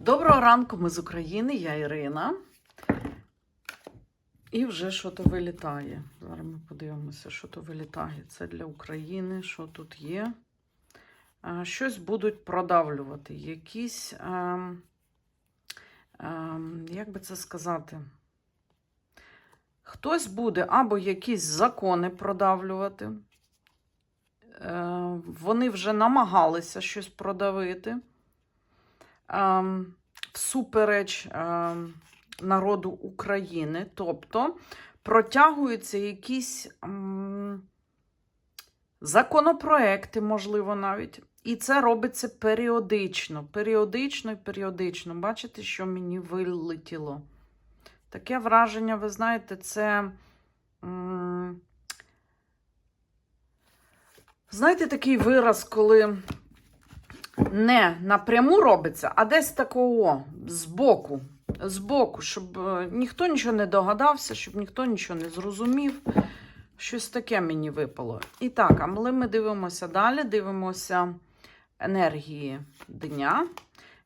Доброго ранку, ми з України, я Ірина. І вже що то вилітає. Зараз ми подивимося, що то вилітає. Це для України, що тут є. Щось будуть продавлювати. Якісь, ем, ем, як би це сказати? Хтось буде або якісь закони продавлювати. Е, Вони вже намагалися щось продавити всупереч ем, народу України. Тобто протягуються якісь ем, законопроекти, можливо, навіть. І це робиться періодично. Періодично і періодично. Бачите, що мені вилетіло? Таке враження, ви знаєте, це. Знаєте, такий вираз, коли не напряму робиться, а десь такого збоку. Збоку, щоб е, ніхто нічого не догадався, щоб ніхто нічого не зрозумів. Щось таке мені випало. І так, але ми дивимося далі, дивимося енергії дня.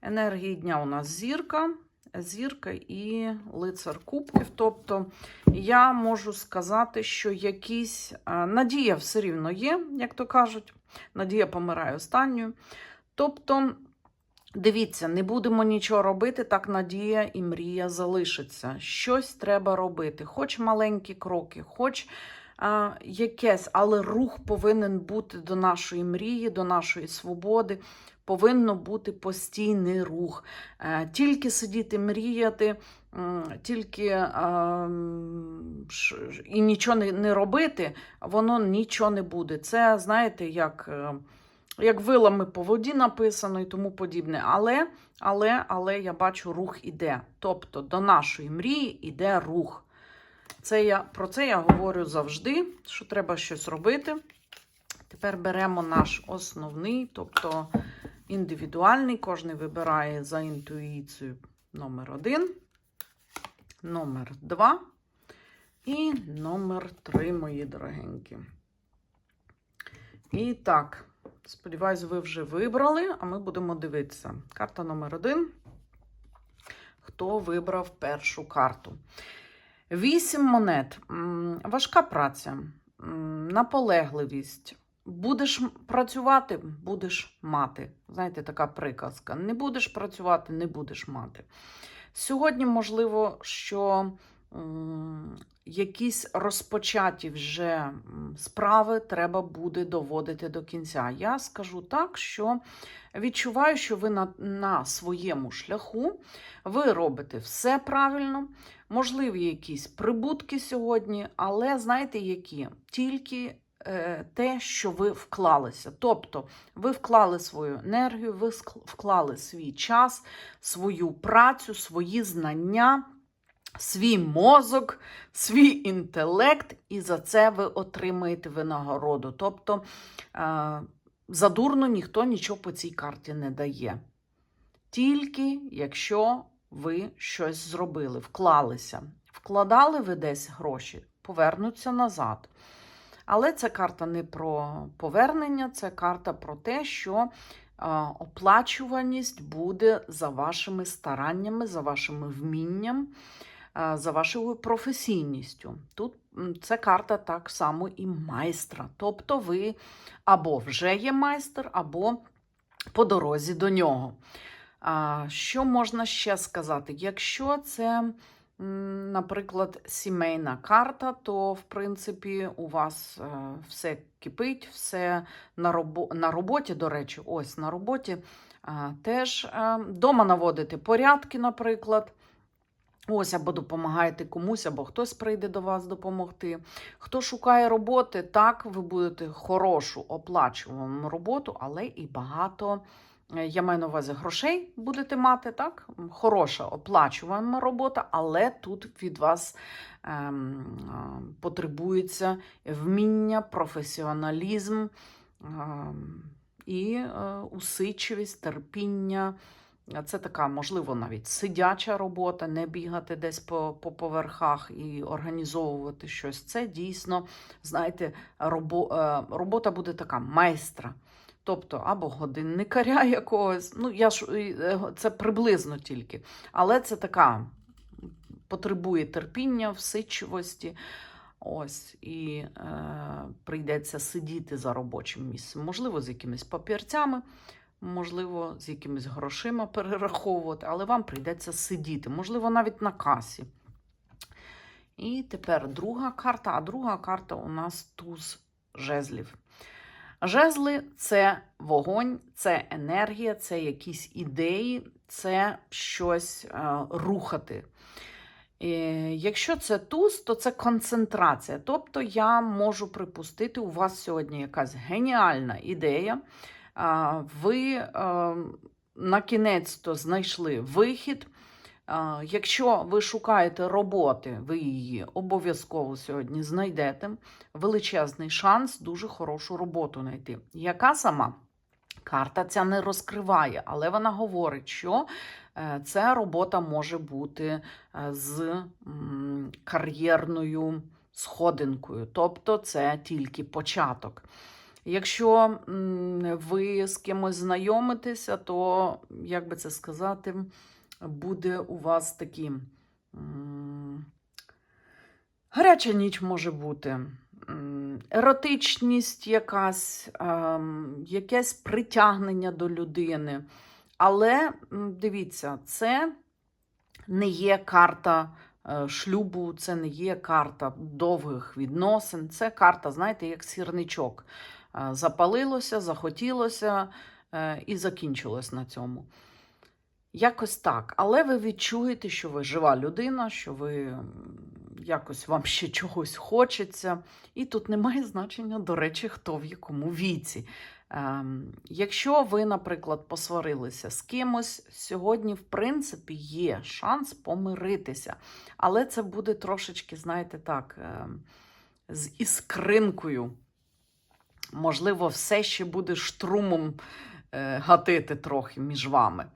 Енергії дня у нас зірка, зірка і лицар кубків. Тобто я можу сказати, що якісь е, надія все рівно є, як то кажуть. Надія помирає останньою. Тобто, дивіться, не будемо нічого робити, так надія і мрія залишиться. Щось треба робити, хоч маленькі кроки, хоч а, якесь, але рух повинен бути до нашої мрії, до нашої свободи. Повинно бути постійний рух. Е, Тільки сидіти, мріяти, тільки і нічого не, не робити, воно нічого не буде. Це, знаєте, як. Як вилами по воді написано і тому подібне. Але, але, але я бачу, рух іде. Тобто до нашої мрії іде рух. Це я, про це я говорю завжди, що треба щось робити. Тепер беремо наш основний, тобто індивідуальний, кожен вибирає за інтуїцією номер один, номер два і номер три, мої дорогенькі. І так. Сподіваюсь, ви вже вибрали, а ми будемо дивитися. Карта номер один. Хто вибрав першу карту? Вісім монет. Важка праця, наполегливість. Будеш працювати, будеш мати. Знаєте, така приказка. Не будеш працювати, не будеш мати. Сьогодні, можливо, що якісь розпочаті вже справи треба буде доводити до кінця. Я скажу так, що відчуваю, що ви на, на своєму шляху, ви робите все правильно, можливі якісь прибутки сьогодні, але знаєте, які? Тільки е, те, що ви вклалися. Тобто ви вклали свою енергію, ви вклали свій час, свою працю, свої знання свій мозок, свій інтелект, і за це ви отримаєте винагороду. Тобто е, задурно ніхто нічого по цій карті не дає. Тільки якщо ви щось зробили, вклалися. Вкладали ви десь гроші, повернуться назад. Але це карта не про повернення, це карта про те, що е, оплачуваність буде за вашими стараннями, за вашими вмінням за вашою професійністю. Тут це карта так само і майстра. Тобто ви або вже є майстер, або по дорозі до нього. Що можна ще сказати? Якщо це, наприклад, сімейна карта, то в принципі у вас е, все кипить, все на, робо... на роботі, до речі, ось на роботі теж е, дома наводити порядки, наприклад. Ось або допомагаєте комусь, або хтось прийде до вас допомогти. Хто шукає роботи, так, ви будете хорошу оплачувану роботу, але і багато, е, я маю на увазі, грошей будете мати, так? Хороша оплачувана робота, але тут від вас ем, е, потребується вміння, професіоналізм ем, і е, усидчивість, терпіння. Це така, можливо, навіть сидяча робота, не бігати десь по, по поверхах і організовувати щось. Це дійсно, знаєте, робо, е, робота буде така майстра. Тобто або годинникаря якогось. Ну, я ж е, це приблизно тільки. Але це така потребує терпіння, всичливості. Ось, і е, прийдеться сидіти за робочим місцем. Можливо, з якимись папірцями, можливо, з якимись грошима перераховувати, але вам прийдеться сидіти, можливо, навіть на касі. І тепер друга карта, а друга карта у нас туз жезлів. Жезли це вогонь, це енергія, це якісь ідеї, це щось е, рухати. Е, Якщо це туз, то це концентрація. Тобто я можу припустити, у вас сьогодні якась геніальна ідея. Ви е, на кінець-то знайшли вихід. Якщо ви шукаєте роботи, ви її обов'язково сьогодні знайдете. Величезний шанс дуже хорошу роботу знайти. Яка сама карта ця не розкриває, але вона говорить, що е, ця робота може бути е, з кар'єрною сходинкою, тобто це тільки початок. Якщо ви з кимось знайомитеся, то, як би це сказати, буде у вас такі гаряча ніч може бути. Еротичність якась, якесь притягнення до людини. Але дивіться, це не є карта е, шлюбу, це не є карта довгих відносин. Це карта, знаєте, як сірничок. Запалилося, захотілося е, і закінчилось на цьому. Якось так. Але ви відчуєте, що ви жива людина, що ви якось вам ще чогось хочеться. І тут немає значення, до речі, хто в якому віці. Ем, якщо ви, наприклад, посварилися з кимось, сьогодні, в принципі, є шанс помиритися. Але це буде трошечки, знаєте, так, ем, з іскринкою. Можливо, все ще буде штрумом е, гатити трохи між вами.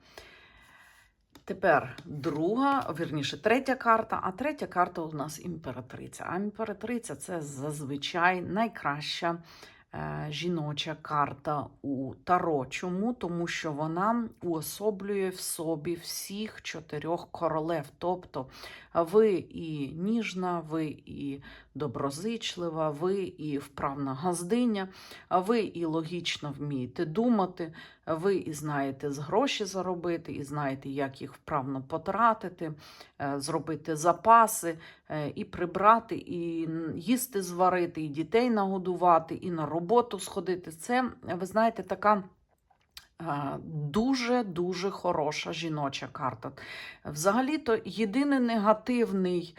Тепер друга, верніше, третя карта, а третя карта у нас імператриця. А імператриця це зазвичай найкраща жіноча карта у Таро. Чому? Тому що вона уособлює в собі всіх чотирьох королев. Тобто ви і ніжна, ви і доброзичлива, ви і вправна газдиня, ви і логічно вмієте думати, ви і знаєте з гроші заробити, і знаєте, як їх вправно потратити, е, зробити запаси, е, і прибрати, і їсти зварити, і дітей нагодувати, і на роботу сходити. Це, ви знаєте, така. Дуже-дуже хороша жіноча карта. Взагалі-то єдиний негативний,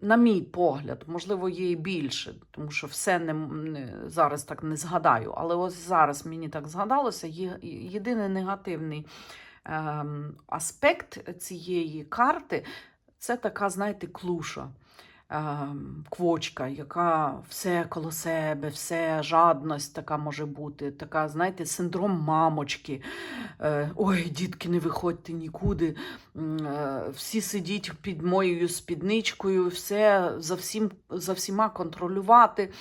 на мій погляд, можливо, є і більше, тому що все не, не, зараз так не згадаю, але ось зараз мені так згадалося, є, єдиний негативний е, аспект цієї карти це така, знаєте, клуша. Ем, Квочка, яка все коло себе, все жадність така може бути, така, знаєте, синдром мамочки. Е, Ой, дітки, не виходьте нікуди. Е, Всі сидіть під моєю спідничкою, все за, всім, за всіма контролювати,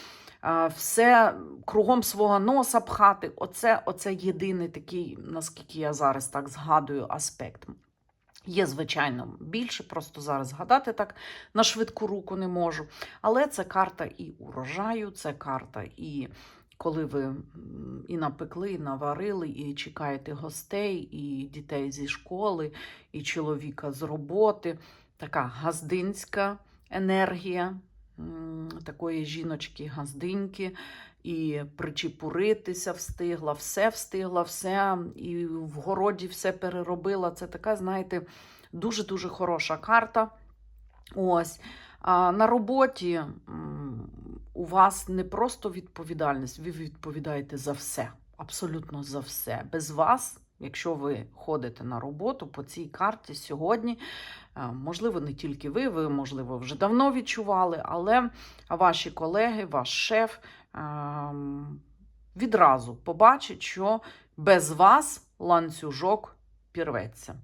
е, все кругом свого носа пхати. Оце, оце єдиний такий, наскільки я зараз так згадую, аспект. Є, звичайно, більше, просто зараз згадати так на швидку руку не можу. Але це карта і урожаю, це карта і коли ви і напекли, і наварили, і чекаєте гостей, і дітей зі школи, і чоловіка з роботи. Така газдинська енергія такої жіночки-газдиньки. І причепуритися встигла, все встигла, все, і в городі все переробила. Це така, знаєте, дуже-дуже хороша карта. Ось. А на роботі у вас не просто відповідальність, ви відповідаєте за все, абсолютно за все. Без вас, якщо ви ходите на роботу по цій карті сьогодні, е, можливо, не тільки ви, ви, можливо, вже давно відчували, але ваші колеги, ваш шеф ем, відразу побачить, що без вас ланцюжок пірветься.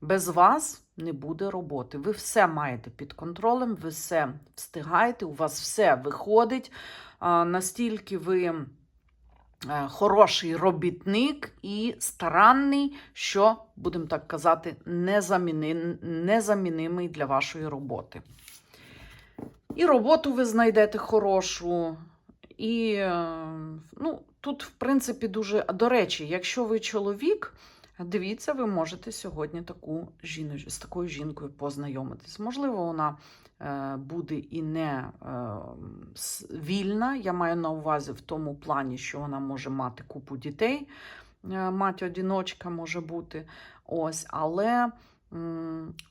Без вас не буде роботи. Ви все маєте під контролем, ви все встигаєте, у вас все виходить. Настільки ви е, хороший робітник і старанний, що, будемо так казати, незамінимий для вашої роботи. І роботу ви знайдете хорошу. І е, ну, тут, в принципі, дуже. До речі, якщо ви чоловік, дивіться, ви можете сьогодні таку жіно... з такою жінкою познайомитись. Можливо, вона е, буде і не е, вільна. Я маю на увазі в тому плані, що вона може мати купу дітей. Е, Мать-одіночка може бути. Ось, але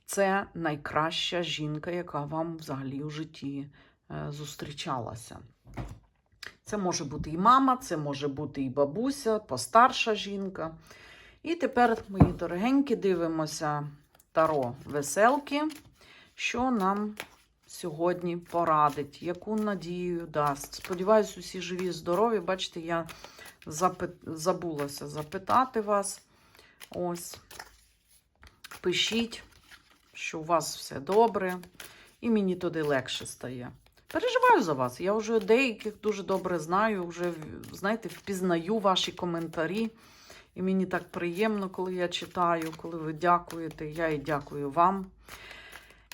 це найкраща жінка, яка вам взагалі у житті зустрічалася. Це може бути і мама, це може бути і бабуся, постарша жінка. І тепер, мої дорогенькі, дивимося таро веселки, що нам сьогодні порадить, яку надію дасть. Сподіваюсь, усі живі, здорові. Бачите, я запит... забулася запитати вас. Ось. Пишіть, що у вас все добре, і мені туди легше стає. Переживаю за вас. Я вже деяких дуже добре знаю, вже, знаєте, впізнаю ваші коментарі. І мені так приємно, коли я читаю, коли ви дякуєте. Я і дякую вам.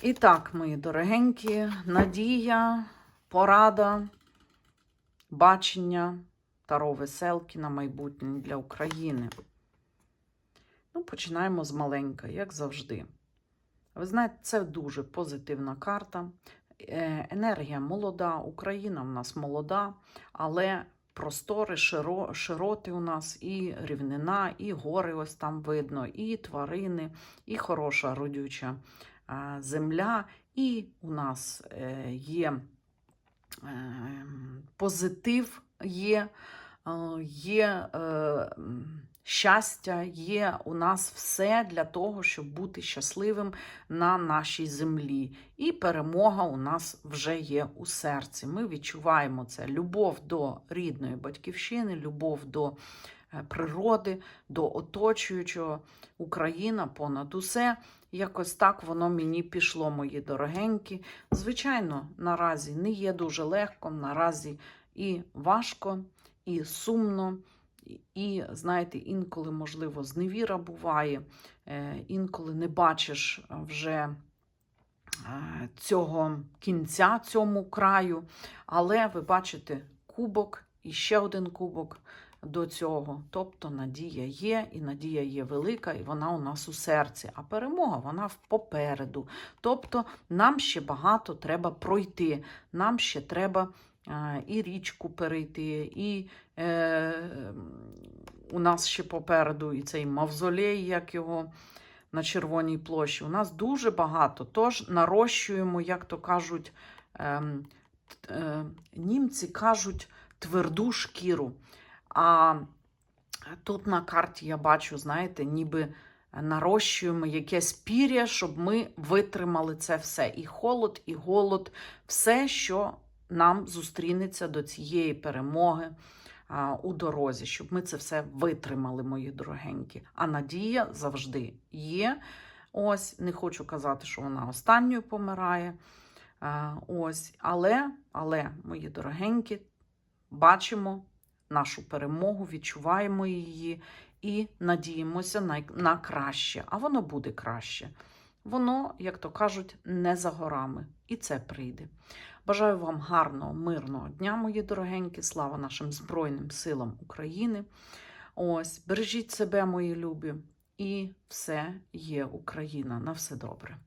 І так, мої дорогенькі, надія, порада, бачення таро веселки на майбутнє для України. Ну, починаємо з маленька, як завжди. Ви знаєте, це дуже позитивна карта. Е, Енергія молода, Україна в нас молода, але простори, широ, широти у нас і рівнина, і гори ось там видно, і тварини, і хороша родюча е, земля, і у нас е, є е, позитив, є, є щастя, є у нас все для того, щоб бути щасливим на нашій землі. І перемога у нас вже є у серці. Ми відчуваємо це любов до рідної батьківщини, любов до е, природи, до оточуючого Україна понад усе. Якось так воно мені пішло, мої дорогенькі. Звичайно, наразі не є дуже легко, наразі і важко, і сумно. І- знаєте, інколи, можливо, зневіра буває, е, інколи не бачиш вже е, цього кінця цьому краю. Але ви бачите кубок і ще один кубок до цього. Тобто надія є, і надія є велика, і вона у нас у серці. А перемога вона попереду. Тобто нам ще багато треба пройти. Нам ще треба і річку перейти, і е, у нас ще попереду і цей мавзолей, як його на Червоній площі. У нас дуже багато. Тож нарощуємо, як то кажуть, т- е, німці кажуть тверду шкіру. А тут на карті я бачу, знаєте, ніби нарощуємо якесь пір'я, щоб ми витримали це все. І холод, і голод, все, що нам зустрінеться до цієї перемоги у дорозі, щоб ми це все витримали, мої дорогенькі. А надія завжди є. Ось, не хочу казати, що вона останньою помирає. Ось, але, але, мої дорогенькі, бачимо нашу перемогу, відчуваємо її і надіємося на, на краще. А воно буде краще. Воно, як то кажуть, не за горами. І це прийде. Бажаю вам гарного, мирного дня, мої дорогенькі. Слава нашим Збройним силам України. Ось, бережіть себе, мої любі, і все є Україна. На все добре.